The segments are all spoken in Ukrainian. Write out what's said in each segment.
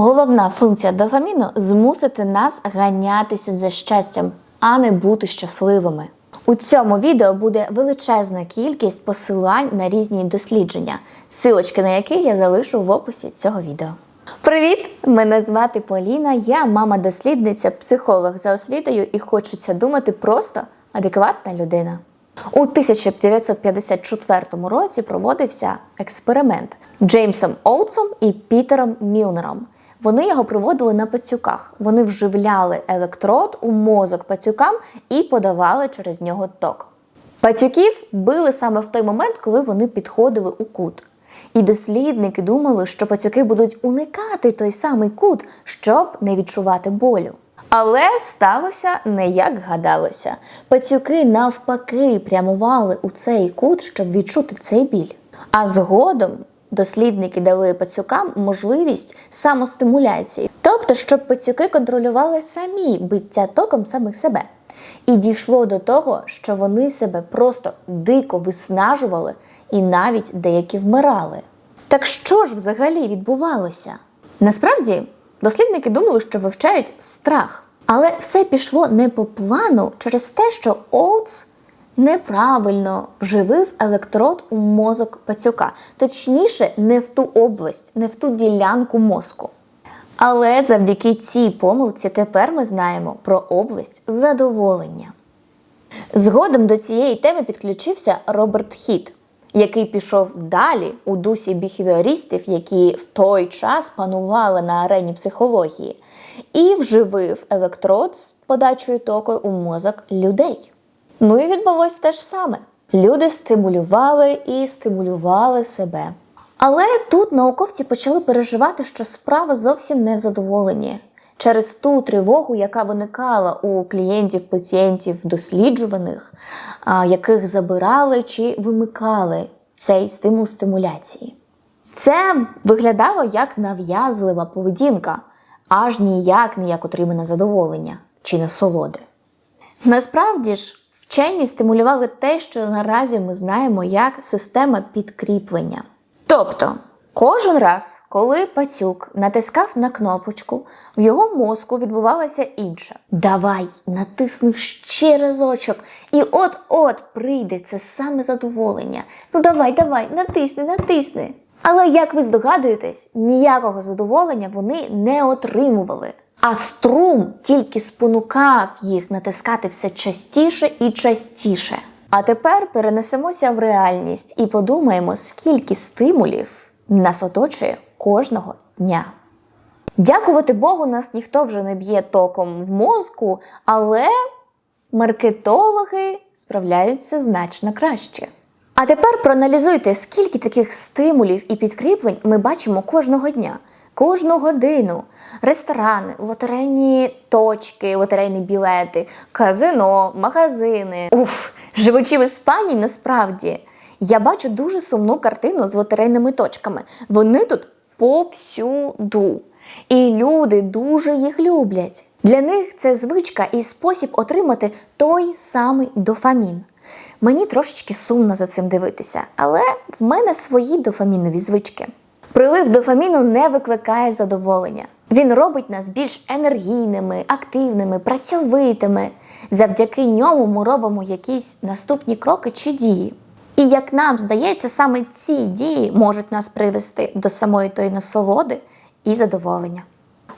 Головна функція дофаміну змусити нас ганятися за щастям, а не бути щасливими. У цьому відео буде величезна кількість посилань на різні дослідження, силочки на які я залишу в описі цього відео. Привіт! Мене звати Поліна, я мама-дослідниця, психолог за освітою і хочеться думати просто адекватна людина. У 1954 році проводився експеримент Джеймсом Олдсом і Пітером Мілнером. Вони його проводили на пацюках. Вони вживляли електрод у мозок пацюкам і подавали через нього ток. Пацюків били саме в той момент, коли вони підходили у кут. І дослідники думали, що пацюки будуть уникати той самий кут, щоб не відчувати болю. Але сталося не як гадалося. Пацюки навпаки прямували у цей кут, щоб відчути цей біль. А згодом дослідники дали пацюкам можливість самостимуляції, тобто, щоб пацюки контролювали самі биття током самих себе. І дійшло до того, що вони себе просто дико виснажували і навіть деякі вмирали. Так що ж взагалі відбувалося? Насправді, дослідники думали, що вивчають страх. Але все пішло не по плану через те, що Олдс неправильно вживив електрод у мозок пацюка, точніше, не в ту область, не в ту ділянку мозку. Але завдяки цій помилці тепер ми знаємо про область задоволення. Згодом до цієї теми підключився Роберт Хіт, який пішов далі у дусі біхевіористів, які в той час панували на арені психології, і вживив електрод з подачою току у мозок людей. Ну і відбулось те ж саме. Люди стимулювали і стимулювали себе. Але тут науковці почали переживати, що справа зовсім не в задоволенні. Через ту тривогу, яка виникала у клієнтів, пацієнтів, досліджуваних, яких забирали чи вимикали цей стимул стимуляції. Це виглядало як нав'язлива поведінка, аж ніяк не як отримане задоволення чи насолоди. Насправді ж, вчені стимулювали те, що наразі ми знаємо як система підкріплення. Тобто, кожен раз, коли пацюк натискав на кнопочку, в його мозку відбувалося інше. Давай, натисни ще разочок, і от-от прийде це саме задоволення. Ну давай, давай, натисни, натисни. Але як ви здогадуєтесь, ніякого задоволення вони не отримували. А струм тільки спонукав їх натискати все частіше і частіше. А тепер перенесемося в реальність і подумаємо, скільки стимулів нас оточує кожного дня. Дякувати Богу, нас ніхто вже не б'є током в мозку, але маркетологи справляються значно краще. А тепер проаналізуйте, скільки таких стимулів і підкріплень ми бачимо кожного дня, кожну годину. Ресторани, лотерейні точки, лотерейні білети, казино, магазини. Уф, живучи в Іспанії, насправді. Я бачу дуже сумну картину з лотерейними точками. Вони тут повсюду. І люди дуже їх люблять. Для них це звичка і спосіб отримати той самий дофамін. Мені трошечки сумно за цим дивитися, але в мене свої дофамінові звички. Прилив дофаміну не викликає задоволення. Він робить нас більш енергійними, активними, працьовитими. Завдяки ньому ми робимо якісь наступні кроки чи дії. І як нам здається, саме ці дії можуть нас привести до самої тої насолоди і задоволення.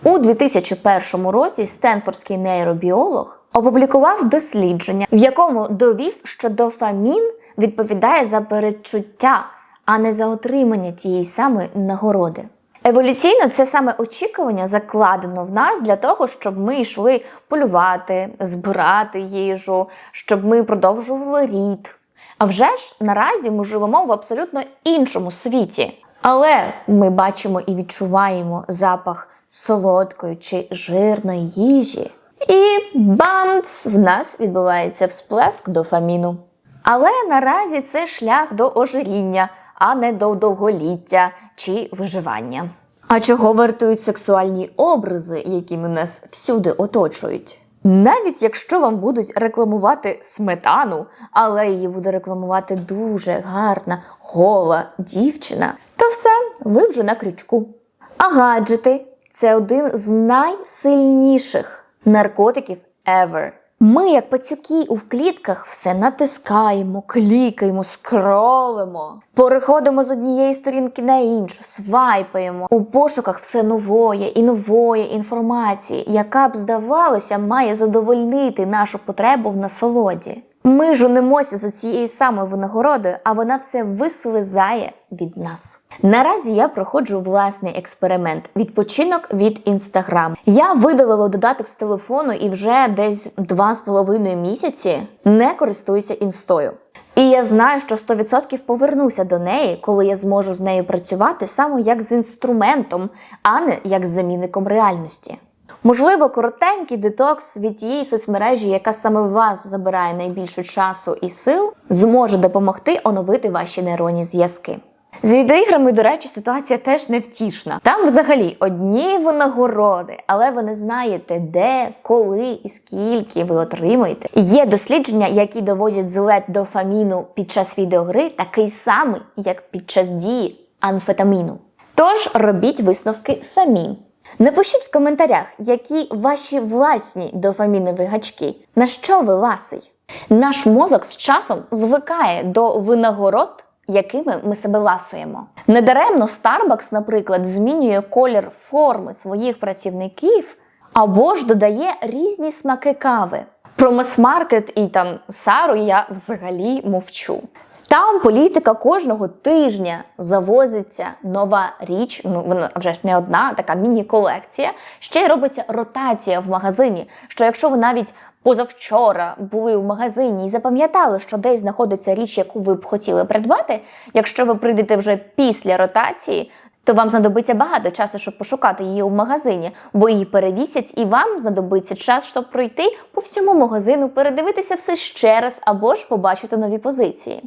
У 2001 році Стенфордський нейробіолог опублікував дослідження, в якому довів, що дофамін відповідає за передчуття, а не за отримання тієї самої нагороди. Еволюційно це саме очікування закладено в нас для того, щоб ми йшли полювати, збирати їжу, щоб ми продовжували рід. А вже ж наразі ми живемо в абсолютно іншому світі. Але ми бачимо і відчуваємо запах солодкої чи жирної їжі. І бамц! В нас відбувається всплеск дофаміну. Але наразі це шлях до ожиріння, а не до довголіття чи виживання. А чого вартують сексуальні образи, якими нас всюди оточують? Навіть якщо вам будуть рекламувати сметану, але її буде рекламувати дуже гарна, гола дівчина, то все, ви вже на крючку. А гаджети, це один з найсильніших наркотиків ever. Ми, як пацюки у клітках, все натискаємо, клікаємо, скролимо, переходимо з однієї сторінки на іншу, свайпаємо у пошуках все нової і нової інформації, яка б здавалося, має задовольнити нашу потребу в насолоді. Ми жонемося за цією самою винагородою, а вона все вислизає від нас. Наразі я проходжу власний експеримент відпочинок від інстаграм. Я видалила додаток з телефону і вже десь два з половиною місяці не користуюся інстою. І я знаю, що 100% повернуся до неї, коли я зможу з нею працювати саме як з інструментом, а не як з замінником реальності. Можливо, коротенький детокс від тієї соцмережі, яка саме вас забирає найбільше часу і сил, зможе допомогти оновити ваші нейронні зв'язки. З відеоіграми, до речі, ситуація теж невтішна. Там взагалі одні винагороди, але ви не знаєте, де, коли і скільки ви отримуєте. Є дослідження, які доводять злет дофаміну під час відеогри, такий самий, як під час дії амфетаміну. Тож робіть висновки самі. Напишіть в коментарях, які ваші власні дофамінові гачки, на що ви ласий. Наш мозок з часом звикає до винагород, якими ми себе ласуємо. Недаремно Starbucks, наприклад, змінює колір форми своїх працівників або ж додає різні смаки кави. Про мас-маркет і там Сару я взагалі мовчу. Там політика кожного тижня завозиться нова річ. Ну вона вже ж не одна, така міні-колекція. Ще й робиться ротація в магазині. Що якщо ви навіть позавчора були в магазині і запам'ятали, що десь знаходиться річ, яку ви б хотіли придбати, якщо ви прийдете вже після ротації. То вам знадобиться багато часу, щоб пошукати її у магазині, бо її перевісять, і вам знадобиться час, щоб пройти по всьому магазину, передивитися все ще раз або ж побачити нові позиції.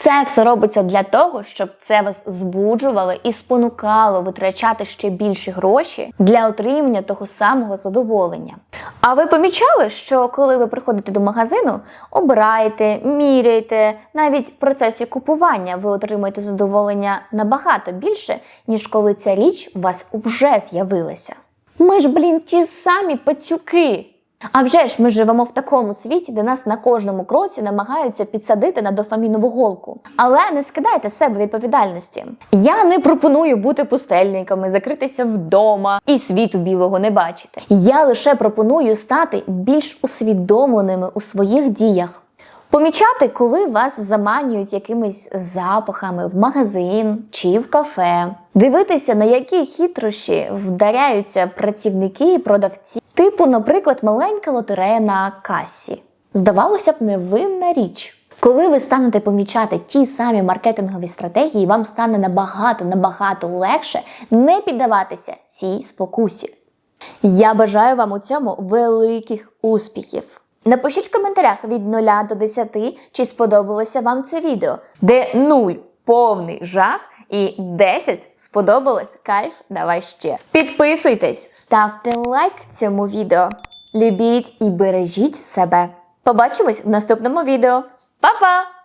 Це все робиться для того, щоб це вас збуджувало і спонукало витрачати ще більші гроші для отримання того самого задоволення. А ви помічали, що коли ви приходите до магазину, обираєте, міряєте, навіть в процесі купування ви отримуєте задоволення набагато більше, ніж коли ця річ у вас вже з'явилася. Ми ж, блін, ті самі пацюки. А вже ж ми живемо в такому світі, де нас на кожному кроці намагаються підсадити на дофамінову голку. Але не скидайте з себе відповідальності. Я не пропоную бути пустельниками, закритися вдома і світу білого не бачити. Я лише пропоную стати більш усвідомленими у своїх діях. Помічати, коли вас заманюють якимись запахами в магазин чи в кафе, дивитися, на які хитрощі вдаряються працівники і продавці, типу, наприклад, маленька лотерея на касі. Здавалося б, невинна річ. Коли ви станете помічати ті самі маркетингові стратегії, вам стане набагато набагато легше не піддаватися цій спокусі. Я бажаю вам у цьому великих успіхів. Напишіть в коментарях від 0 до 10, чи сподобалося вам це відео, де 0 повний жах і 10 сподобалось кайф, давай ще. Підписуйтесь, ставте лайк цьому відео. Любіть і бережіть себе. Побачимось в наступному відео. Па-па!